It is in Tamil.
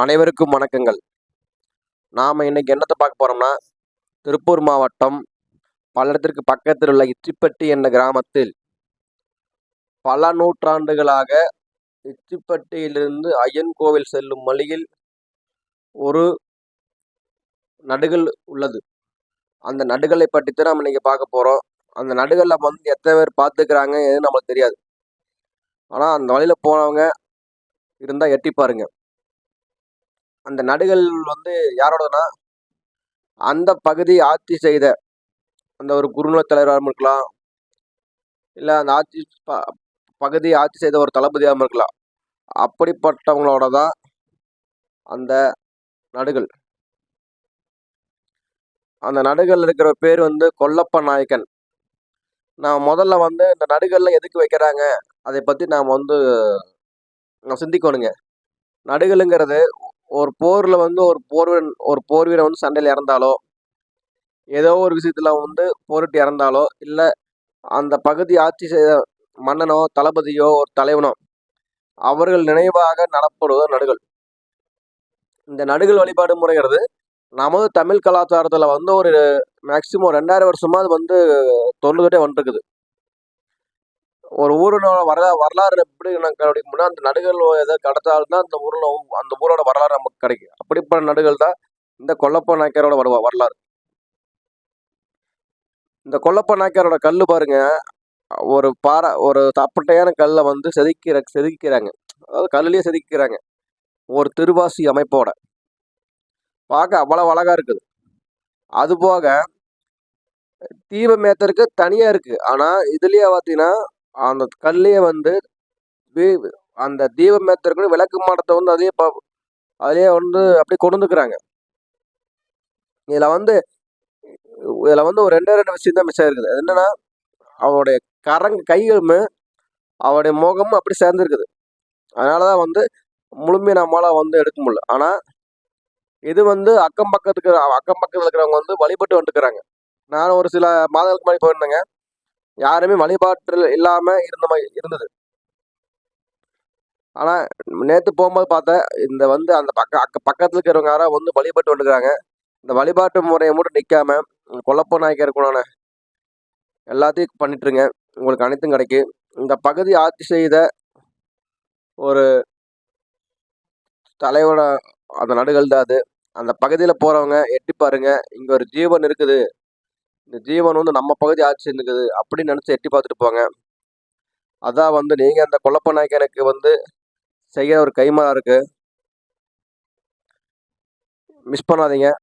அனைவருக்கும் வணக்கங்கள். நாம் இன்றைக்கி என்னத்தை பார்க்க போகிறோம்னா திருப்பூர் மாவட்டம் பல்லடத்திற்கு பக்கத்தில் உள்ள இச்சிப்பட்டி என்ற கிராமத்தில் பல நூற்றாண்டுகளாக இச்சிப்பட்டியிலிருந்து ஐயன் கோவில் செல்லும் வழியில் ஒரு நடுகள் உள்ளது. அந்த நடுகளை பற்றி தான் நம்ம இன்றைக்கி பார்க்க போகிறோம் அந்த நடுகளில் வந்து எத்தனை பேர் பார்த்துக்கிறாங்க எதுவும் நம்மளுக்கு தெரியாது. ஆனால் அந்த வழியில் போனவங்க இருந்தால் எட்டி பாருங்கள் அந்த நடுகள் வந்து யாரோடதுன்னா அந்த பகுதி ஆட்சி செய்த அந்த ஒரு குருநில தலைவராகவும் இருக்கலாம் இல்லை அந்த ஆட்சி ப பகுதி ஆட்சி செய்த ஒரு தளபதியாகவும் இருக்கலாம் அப்படிப்பட்டவங்களோட தான் அந்த நடுகள். அந்த நடுகள் இருக்கிற பேர் வந்து கொல்லப்ப நாயக்கன். நான் முதல்ல வந்து இந்த நடுகளில் எதுக்கு வைக்கிறாங்க அதை பற்றி நாம் வந்து நான் சிந்திக்கணுங்க. நடுகளுங்கிறது ஒரு போரில் வந்து ஒரு போர்வீரன் ஒரு போர் வீரன் வந்து சண்டையில் இறந்தாலோ ஏதோ ஒரு விஷயத்தில் வந்து போரிட்டு இறந்தாலோ இல்லை அந்த பகுதி ஆட்சி செய்த மன்னனோ தளபதியோ ஒரு தலைவனோ அவர்கள் நினைவாக நடப்படுவது நடுகள். இந்த நடுகள் வழிபாடு முறைகிறது நமது தமிழ் கலாச்சாரத்தில் வந்து ஒரு மேக்சிமம் ரெண்டாயிரம் வருஷமா அது வந்து தொண்டுகிட்டே வந்துருக்குது. ஒரு ஊரோட வரலா வரலாறு எப்படி நான் கிடைக்கும்னா அந்த நடுகள் எதை கடத்தால்தான் அந்த ஊரில் அந்த ஊரோட வரலாறு நமக்கு கிடைக்கும். அப்படிப்பட்ட நடுகள் தான் இந்த கொல்லப்ப நாயக்கரோட வருவா வரலாறு. இந்த கொல்லப்ப நாயக்கரோட கல் பாருங்க. ஒரு பாறை ஒரு தப்பட்டையான கல்லை வந்து செதுக்கிற செதுக்கிறாங்க. அதாவது கல்லுலேயே செதுக்கிறாங்க. ஒரு திருவாசி அமைப்போட. பார்க்க அவ்வளோ அழகாக இருக்குது. அதுபோக தீபமேத்தருக்கு தனியாக இருக்குது ஆனால் இதுலேயே பார்த்தீங்கன்னா அந்த கல்லையே வந்து அந்த தீபம் ஏத்தருக்கு விளக்கு மாடத்தை வந்து அதே பா அதிலே வந்து அப்படியே கொண்டுக்கிறாங்க இதில் வந்து இதில் வந்து ஒரு ரெண்டே ரெண்டு விஷயம் தான் மிஸ் ஆயிருக்குது என்னென்னா என்னன்னா அவருடைய கரங்க கைகளுமே அவருடைய முகமும் அப்படி சேர்ந்துருக்குது. அதனால தான் வந்து முழுமையை நம்மளால் வந்து எடுக்க முடியல. ஆனால் இது வந்து அக்கம் பக்கத்துக்கு அக்கம் பக்கத்தில் இருக்கிறவங்க வந்து வழிபட்டு வந்துக்கிறாங்க நான் ஒரு சில மாதங்களுக்கு முன்னாடி போயிருந்தேங்க. யாருமே வழிபாட்டில் இல்லாமல் இருந்த மாதிரி இருந்தது. ஆனால் நேற்று போகும்போது பார்த்தேன் இந்த வந்து அந்த பக்க அக்க பக்கத்தில் இருக்கிறவங்க யாராவது வந்து வழிபட்டு வந்துருக்காங்க. இந்த வழிபாட்டு முறையை மட்டும் நிற்காம குழப்ப நாய்க்க இருக்கணும்னு எல்லாத்தையும் பண்ணிட்டுருங்க. உங்களுக்கு அனைத்தும் கிடைக்கும். இந்த பகுதி ஆட்சி செய்த ஒரு தலைவன அந்த நடுகள் தான் அது. அந்த பகுதியில் போகிறவங்க எட்டி பாருங்க. இங்கே ஒரு ஜீவன் இருக்குது. இந்த ஜீவன் வந்து நம்ம பகுதி ஆட்சி இருக்குது அப்படின்னு நினச்சி எட்டி பார்த்துட்டு போங்க. அதான் வந்து நீங்கள் அந்த குழப்ப நாயக்கனுக்கு வந்து செய்ய ஒரு கைமாறா இருக்குது மிஸ் பண்ணாதீங்க.